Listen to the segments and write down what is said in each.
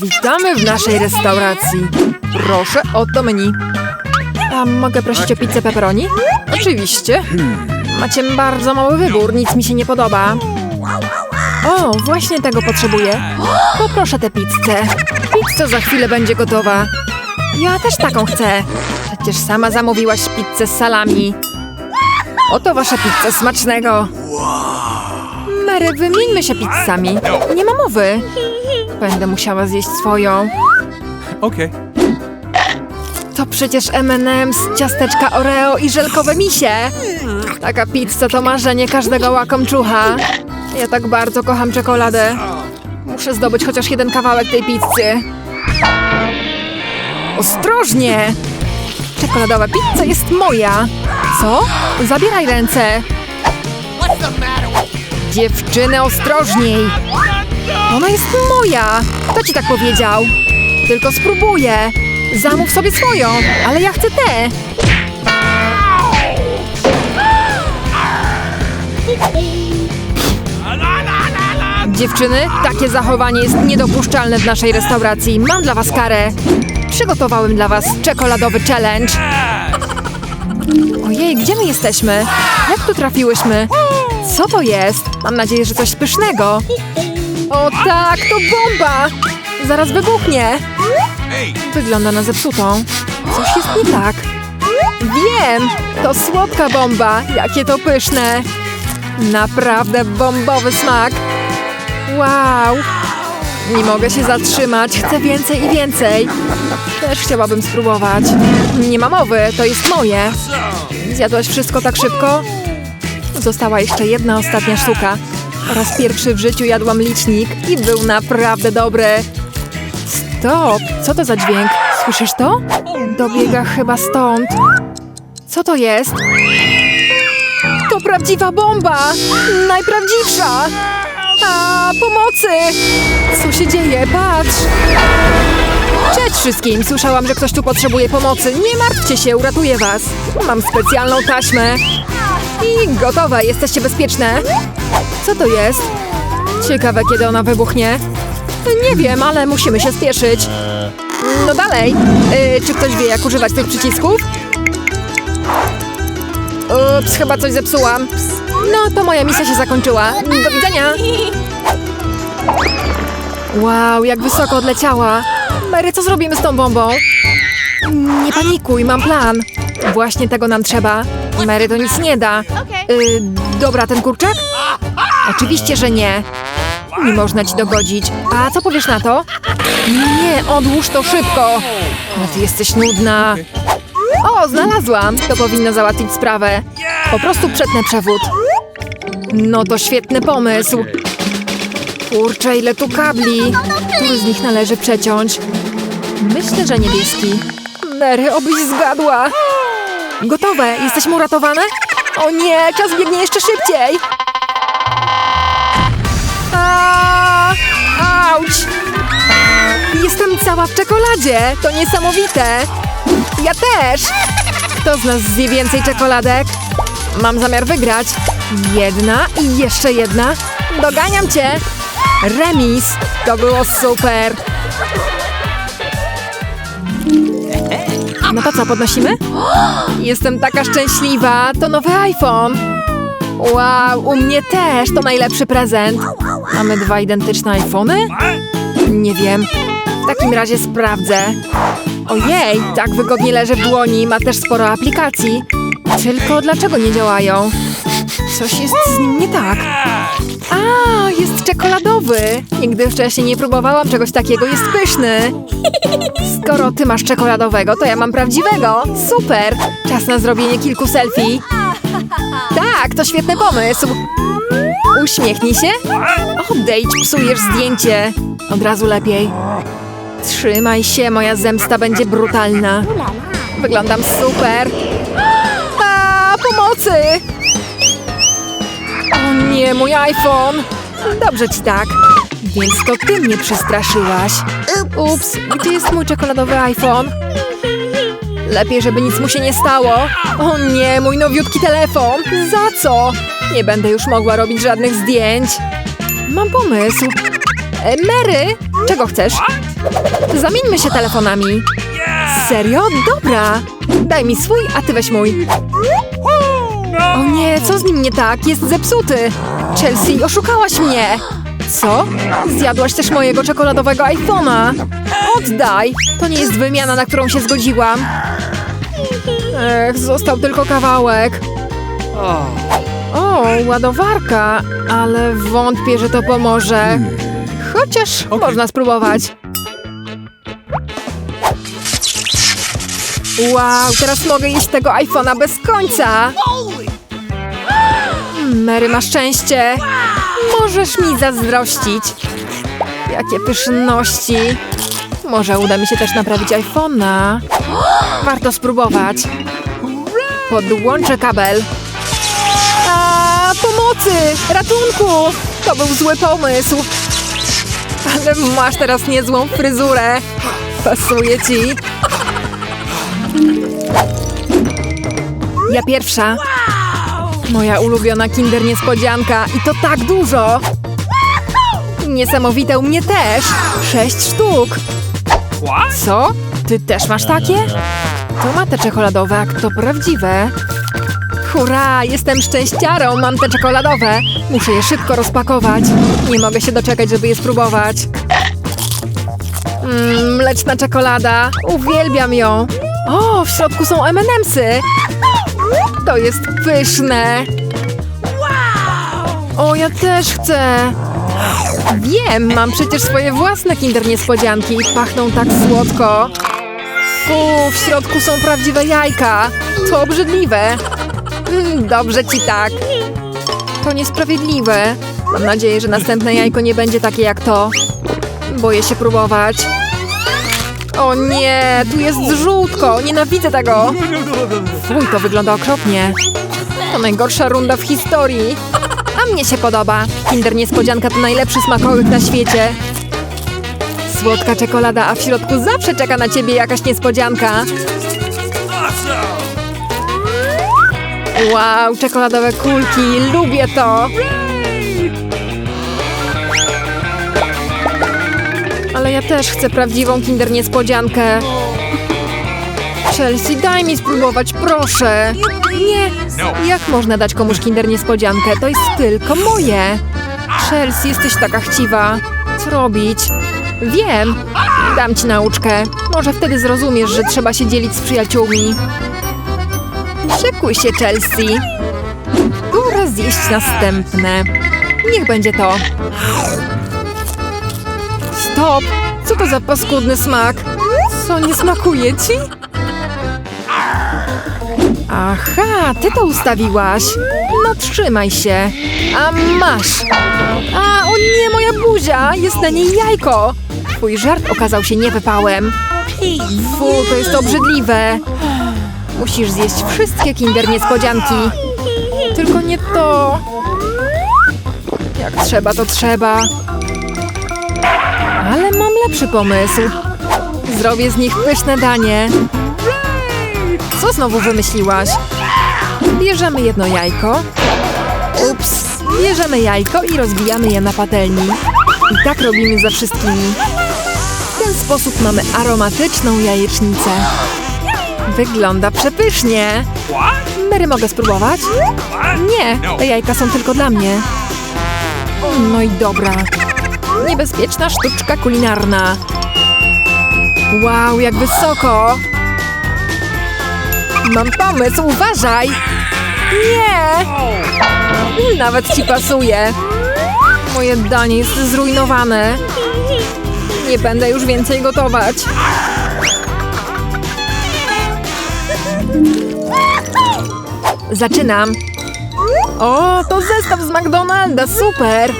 Witamy w naszej restauracji. Proszę, oto menu. A mogę prosić o pizzę pepperoni? Oczywiście. Macie bardzo mały wybór, nic mi się nie podoba. O, właśnie tego potrzebuję. Poproszę tę pizzę. Pizza za chwilę będzie gotowa. Ja też taką chcę. Przecież sama zamówiłaś pizzę z salami. Oto wasza pizza smacznego. Mary, wymieńmy się pizzami. Nie ma mowy. Będę musiała zjeść swoją. Okay. To przecież M&M's, ciasteczka Oreo i żelkowe misie. Taka pizza to marzenie każdego łakomczucha. Ja tak bardzo kocham czekoladę. Muszę zdobyć chociaż jeden kawałek tej pizzy. Ostrożnie! Czekoladowa pizza jest moja. Co? Zabieraj ręce. Dziewczyny, ostrożniej! Ona jest moja! Kto ci tak powiedział? Tylko spróbuję. Zamów sobie swoją, ale ja chcę tę. Dziewczyny, takie zachowanie jest niedopuszczalne w naszej restauracji. Mam dla was karę. Przygotowałem dla was czekoladowy challenge. Ojej, gdzie my jesteśmy? Jak tu trafiłyśmy? Co to jest? Mam nadzieję, że coś pysznego. O tak, to bomba! Zaraz wybuchnie. Wygląda na zepsutą. Coś jest nie tak. Wiem! To słodka bomba. Jakie to pyszne. Naprawdę bombowy smak. Wow! Nie mogę się zatrzymać. Chcę więcej i więcej. Też chciałabym spróbować. Nie ma mowy, to jest moje. Zjadłaś wszystko tak szybko? Została jeszcze jedna ostatnia sztuka. Po raz pierwszy w życiu jadłam licznik i był naprawdę dobry. Stop! Co to za dźwięk? Słyszysz to? Dobiega chyba stąd. Co to jest? To prawdziwa bomba! Najprawdziwsza! A, pomocy! Co się dzieje? Patrz! Cześć wszystkim! Słyszałam, że ktoś tu potrzebuje pomocy. Nie martwcie się, uratuję was. Mam specjalną taśmę. I gotowe, jesteście bezpieczne. Co to jest? Ciekawe, kiedy ona wybuchnie. Nie wiem, ale musimy się spieszyć. No dalej. Y, czy ktoś wie, jak używać tych przycisków? Ups, chyba coś zepsułam. No, to moja misja się zakończyła. Do widzenia. Wow, jak wysoko odleciała. Mary, co zrobimy z tą bombą? Nie panikuj, mam plan. Właśnie tego nam trzeba. Mary to nic nie da. Y, dobra, ten kurczak? Oczywiście, że nie. Nie można ci dogodzić. A co powiesz na to? Nie, odłóż to szybko. No ty jesteś nudna. O, znalazłam. To powinno załatwić sprawę. Po prostu przetnę przewód. No to świetny pomysł. Kurczę, ile tu kabli. Który z nich należy przeciąć? Myślę, że niebieski. Mary, obyś zgadła. Gotowe. Jesteśmy uratowane? O nie, czas biegnie jeszcze szybciej. Auć! Jestem cała w czekoladzie. To niesamowite. Ja też. Kto z nas zje więcej czekoladek? Mam zamiar wygrać. Jedna i jeszcze jedna. Doganiam cię. Remis. To było super. No to co, podnosimy? Jestem taka szczęśliwa. To nowy iPhone. Wow, u mnie też. To najlepszy prezent. Mamy dwa identyczne iPhony? Nie wiem. W takim razie sprawdzę. Ojej, tak wygodnie leży w dłoni. Ma też sporo aplikacji. Tylko dlaczego nie działają? Coś jest z nim nie tak. A, jest czekoladowy. Nigdy wcześniej nie próbowałam czegoś takiego. Jest pyszny. Skoro ty masz czekoladowego, to ja mam prawdziwego. Super. Czas na zrobienie kilku selfie. Tak, to świetny pomysł. Uśmiechnij się. Odejdź, psujesz zdjęcie. Od razu lepiej. Trzymaj się, moja zemsta będzie brutalna. Wyglądam super. A, pomocy! O nie, mój iPhone! Dobrze ci tak. Więc to ty mnie przestraszyłaś. Ups, gdzie jest mój czekoladowy iPhone? Lepiej, żeby nic mu się nie stało. O nie, mój nowiutki telefon. Za co? Nie będę już mogła robić żadnych zdjęć. Mam pomysł. E, Mary, czego chcesz? Zamieńmy się telefonami. Serio? Dobra. Daj mi swój, a ty weź mój. O nie, co z nim nie tak? Jest zepsuty. Chelsea, oszukałaś mnie. Co? Zjadłaś też mojego czekoladowego iPhone'a. Oddaj. To nie jest wymiana, na którą się zgodziłam. Ech, został tylko kawałek. O, ładowarka, ale wątpię, że to pomoże. Chociaż można spróbować. Wow, teraz mogę jeść tego iPhone'a bez końca. Mary ma szczęście. Możesz mi zazdrościć. Jakie pyszności. Może uda mi się też naprawić iPhone'a. Warto spróbować. Podłączę kabel. A, pomocy! Ratunku! To był zły pomysł. Ale masz teraz niezłą fryzurę. Pasuje ci. Ja pierwsza. Moja ulubiona kinder niespodzianka i to tak dużo. Niesamowite u mnie też. Sześć sztuk. Co? Ty też masz takie? To ma te czekoladowe, a to prawdziwe. Hurra, jestem szczęściarą, mam te czekoladowe. Muszę je szybko rozpakować. Nie mogę się doczekać, żeby je spróbować. Mmm, mleczna czekolada. Uwielbiam ją. O, w środku są M&M'sy. To jest pyszne. O, ja też chcę. Wiem, mam przecież swoje własne kinder niespodzianki i pachną tak słodko. Fu, w środku są prawdziwe jajka. To obrzydliwe. Mm, Dobrze ci tak. To niesprawiedliwe. Mam nadzieję, że następne jajko nie będzie takie jak to. Boję się próbować. O nie, tu jest żółtko. Nienawidzę tego. Fuj, to wygląda okropnie. To najgorsza runda w historii. A mnie się podoba. Kinder Niespodzianka to najlepszy smakołyk na świecie. Słodka czekolada, a w środku zawsze czeka na ciebie jakaś niespodzianka. Wow, czekoladowe kulki, lubię to! Ale ja też chcę prawdziwą kinder niespodziankę. Chelsea, daj mi spróbować, proszę. Nie, jak można dać komuś kinder niespodziankę? To jest tylko moje. Chelsea, jesteś taka chciwa. Co robić? Wiem. Dam ci nauczkę. Może wtedy zrozumiesz, że trzeba się dzielić z przyjaciółmi. Szykuj się, Chelsea. Pora zjeść następne. Niech będzie to. Stop! Co to za paskudny smak? Co, nie smakuje ci? Aha, ty to ustawiłaś. No trzymaj się. A masz. A, o nie, moja buzia! Jest na niej jajko. Twój żart okazał się niewypałem. Fu, to jest obrzydliwe. Musisz zjeść wszystkie kinder niespodzianki. Tylko nie to. Jak trzeba, to trzeba. Lepszy pomysł. Zrobię z nich pyszne danie. Co znowu wymyśliłaś? Bierzemy jedno jajko. Ups. Bierzemy jajko i rozbijamy je na patelni. I tak robimy ze wszystkimi. W ten sposób mamy aromatyczną jajecznicę. Wygląda przepysznie. Mary, mogę spróbować? Nie, te jajka są tylko dla mnie. No i dobra. Niebezpieczna sztuczka kulinarna. Wow, jak wysoko! Mam pomysł, uważaj! Nie! Nawet ci pasuje. Moje danie jest zrujnowane. Nie będę już więcej gotować. Zaczynam. O, to zestaw z McDonalda, super!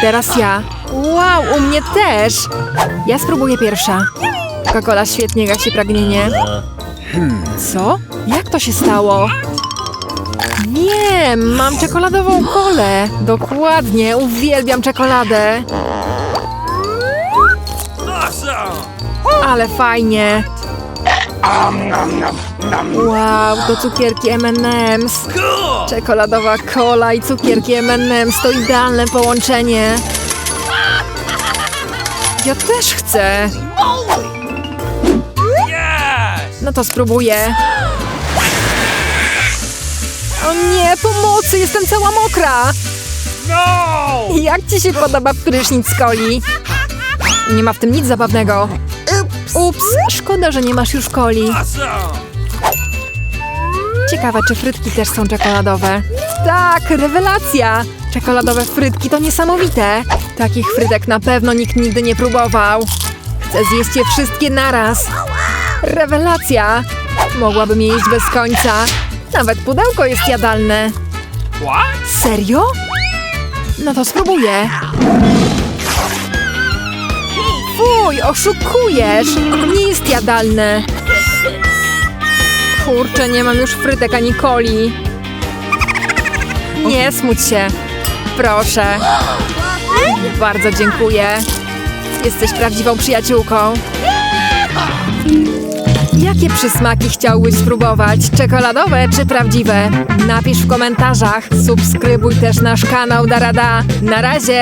Teraz ja. Wow, u mnie też! Ja spróbuję pierwsza. Coca-Cola świetnie gasi pragnienie. Co? Jak to się stało? Wiem, mam czekoladową kolę. Dokładnie, uwielbiam czekoladę. Ale fajnie. Wow, to cukierki M&M's. Czekoladowa kola i cukierki M&M's to idealne połączenie. Ja też chcę. No to spróbuję. O nie, pomocy, jestem cała mokra. Jak ci się podoba prysznic z coli? Nie ma w tym nic zabawnego. Ups, szkoda, że nie masz już coli. Ciekawe, czy frytki też są czekoladowe. Tak, rewelacja! Czekoladowe frytki to niesamowite. Takich frytek na pewno nikt nigdy nie próbował. Chcę zjeść je wszystkie naraz. Rewelacja! Mogłabym je jeść bez końca. Nawet pudełko jest jadalne. Serio? No to spróbuję. Fuj, oszukujesz! Nie jest jadalne. Kurczę, nie mam już frytek ani coli. Nie smuć się. Proszę. Bardzo dziękuję. Jesteś prawdziwą przyjaciółką. Jakie przysmaki chciałbyś spróbować? Czekoladowe czy prawdziwe? Napisz w komentarzach. Subskrybuj też nasz kanał Darada. Na razie!